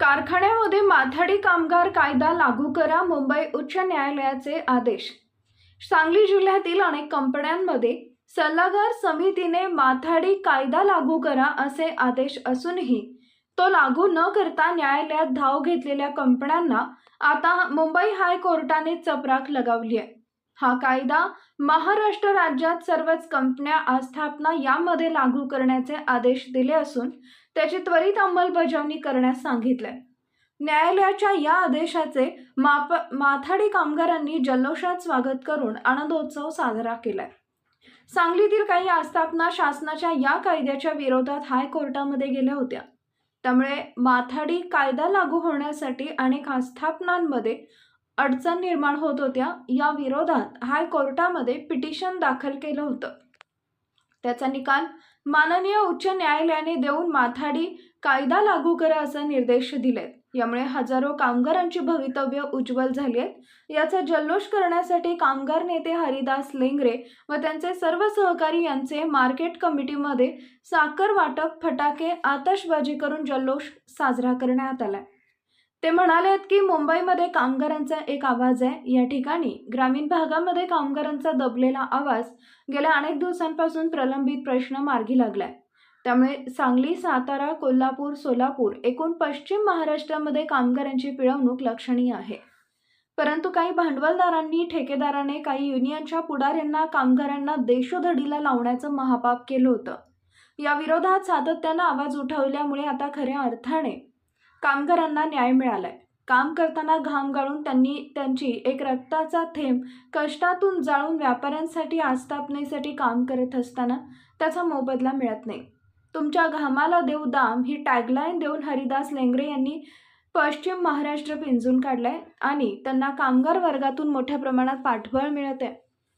कारखान्यामध्ये माथाडी कामगार कायदा लागू करा मुंबई उच्च न्यायालयाचे आदेश. सांगली जिल्ह्यातील अनेक कंपन्यांमध्ये सल्लागार समितीने माथाडी कायदा लागू करा असे आदेश असूनही तो लागू न करता न्यायालयात धाव घेतलेल्या कंपन्यांना आता मुंबई हायकोर्टाने चपराक लगावली आहे हा कायदा महाराष्ट्र राज्यात सर्वच कंपन्या आस्थापना यामध्ये लागू करण्याचे आदेश दिले असून त्याची त्वरित अंमलबजावणी करण्यास सांगितलंय न्यायालयाच्या या आदेशाचे माप माथाडी कामगारांनी जल्लोषात स्वागत करून आनंदोत्सव साजरा केलाय सांगलीतील काही आस्थापना शासनाच्या या कायद्याच्या विरोधात हायकोर्टामध्ये गेल्या होत्या. त्यामुळे माथाडी कायदा लागू होण्यासाठी अनेक आस्थापनांमध्ये अडचण निर्माण होत होत्या. या विरोधात हायकोर्टामध्ये पिटिशन दाखल केलं होतं. त्याचा निकाल माननीय उच्च न्यायालयाने देऊन माथाडी कायदा लागू करा असे निर्देश दिलेत. यामुळे हजारो कामगारांची भवितव्य उज्ज्वल झाली आहेत याचा जल्लोष करण्यासाठी कामगार नेते हरिदास लेंगरे व त्यांचे सर्व सहकारी यांचे मार्केट कमिटीमध्ये साखर वाटप फटाके आतषबाजी करून जल्लोष साजरा करण्यात आलाय. ते म्हणालेत की मुंबईमध्ये कामगारांचा एक आवाज आहे. या ठिकाणी ग्रामीण भागामध्ये कामगारांचा दबलेला आवाज गेल्या अनेक दिवसांपासून प्रलंबित प्रश्न मार्गी लागलाय. त्यामुळे सांगली सातारा कोल्हापूर सोलापूर एकूण पश्चिम महाराष्ट्रामध्ये कामगारांची पिळवणूक लक्षणीय आहे. परंतु काही भांडवलदारांनी ठेकेदाराने काही युनियनच्या पुढाऱ्यांना कामगारांना देशोधडीला लावण्याचं महापाप केलं होतं. या विरोधात सातत्यानं आवाज उठवल्यामुळे आता खऱ्या अर्थाने कामगारांना न्याय मिळालाय. काम करताना घाम गाळून त्यांनी त्यांची एक रक्ताचा थेंब कष्टातून जाळून व्यापाऱ्यांसाठी आस्थापनेसाठी काम करत असताना त्याचा मोबदला मिळत नाही. तुमच्या घामाला देव दाम ही टॅगलाईन देऊन हरिदास लेंगरे यांनी पश्चिम महाराष्ट्र पिंजून काढलाय आणि त्यांना कामगार वर्गातून मोठ्या प्रमाणात पाठबळ मिळत आहे.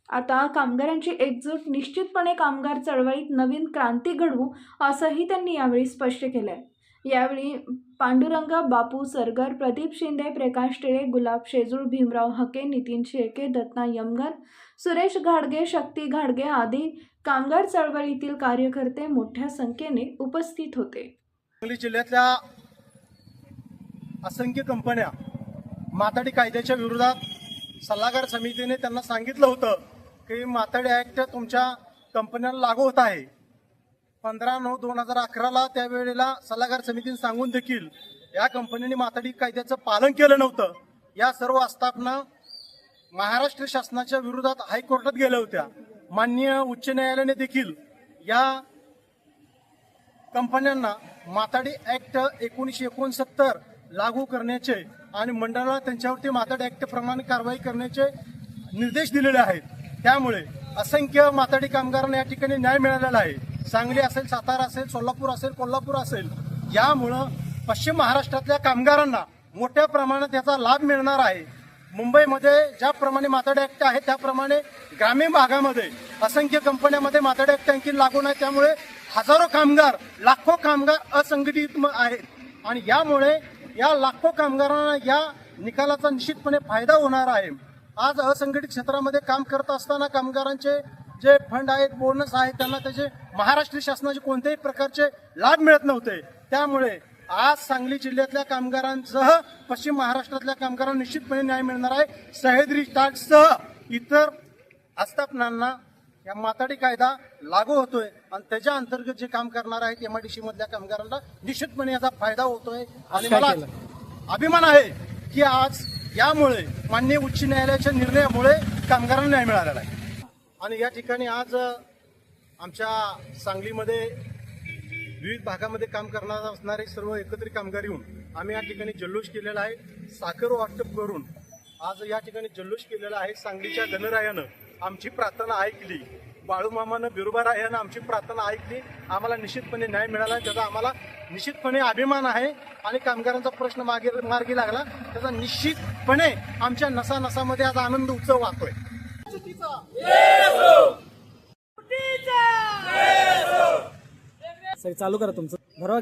आता कामगारांची एकजूट निश्चितपणे कामगार चळवळीत नवीन क्रांती घडवू असंही त्यांनी यावेळी स्पष्ट केलं आहे यावेळी पांडुरंग बापू सरगर प्रदीप शिंदे प्रकाश टिळे गुलाब शेजूळ भीमराव हके नितीन शेळके दत्ता यमगर सुरेश घाडगे शक्ती घाडगे आदी कामगार चळवळीतील कार्यकर्ते मोठ्या संख्येने उपस्थित होते. सांगली जिल्ह्यातल्या असंख्य कंपन्या माताडी कायद्याच्या विरोधात सल्लागार समितीने त्यांना सांगितलं होतं की माताडी ऍक्ट तुमच्या कंपन्यांना लागू होत आहे. पंधरा नऊ दोन हजार अकराला त्यावेळेला सल्लागार समितीने सांगून देखील या कंपनीने माथाडी कायद्याचं पालन केलं नव्हतं. या सर्व आस्थापना महाराष्ट्र शासनाच्या विरोधात हायकोर्टात गेल्या होत्या. माननीय उच्च न्यायालयाने देखील या कंपन्यांना माथाडी ऍक्ट एकोणीसशे एकोणसत्तर लागू करण्याचे आणि मंडळाला त्यांच्यावरती माथाडी ऍक्ट प्रमाणे कारवाई करण्याचे निर्देश दिलेले आहेत. त्यामुळे असंख्य माथाडी कामगारांना या ठिकाणी न्याय मिळालेला आहे. सांगली असेल सातारा असेल सोलापूर असेल कोल्हापूर असेल यामुळं पश्चिम महाराष्ट्रातल्या कामगारांना मोठ्या प्रमाणात याचा लाभ मिळणार आहे. मुंबईमध्ये ज्याप्रमाणे माथाडे ॲक्ट आहे त्याप्रमाणे ग्रामीण भागामध्ये असंख्य कंपन्यामध्ये माथाडे ॲक्ट आणखी लागून आहे त्यामुळे हजारो कामगार लाखो कामगार असंघटित आहेत. आणि यामुळे या लाखो कामगारांना या निकालाचा निश्चितपणे फायदा होणार आहे. आज असंघटित क्षेत्रामध्ये काम करत असताना कामगारांचे जे फंड आहेत बोनस आहेत त्यांना त्याचे महाराष्ट्र शासनाचे कोणत्याही प्रकारचे लाभ मिळत नव्हते. त्यामुळे आज सांगली जिल्ह्यातल्या कामगारांसह पश्चिम महाराष्ट्रातल्या कामगारांना निश्चितपणे न्याय मिळणार आहे. सह्याद्री टाटसह इतर आस्थापनांना या माताडी कायदा लागू होतोय आणि त्याच्या अंतर्गत जे काम करणार आहेत एमआयडीसी मधल्या कामगारांना निश्चितपणे याचा फायदा होतोय. आणि मला अभिमान आहे की आज यामुळे माननीय उच्च न्यायालयाच्या निर्णयामुळे कामगारांना न्याय मिळालेला आहे. आणि या ठिकाणी आज आमच्या सांगलीमध्ये विविध भागामध्ये काम करणार असणारे सर्व एकत्रित कामगार येऊन आम्ही या ठिकाणी जल्लोष केलेला आहे. साखर वाटप करून आज या ठिकाणी जल्लोष केलेला आहे. सांगलीच्या गणरायानं आमची प्रार्थना ऐकली. बाळूमामानं बिरुबारायानं आमची प्रार्थना ऐकली. आम्हाला निश्चितपणे न्याय मिळाला. त्याचा आम्हाला निश्चितपणे अभिमान आहे. आणि कामगारांचा प्रश्न मागे मार्गी लागला. त्याचा निश्चितपणे आमच्या नसा नसामध्ये आज आनंद उत्सव वाहतोय. सर चालू करा तुमचं. बरोबर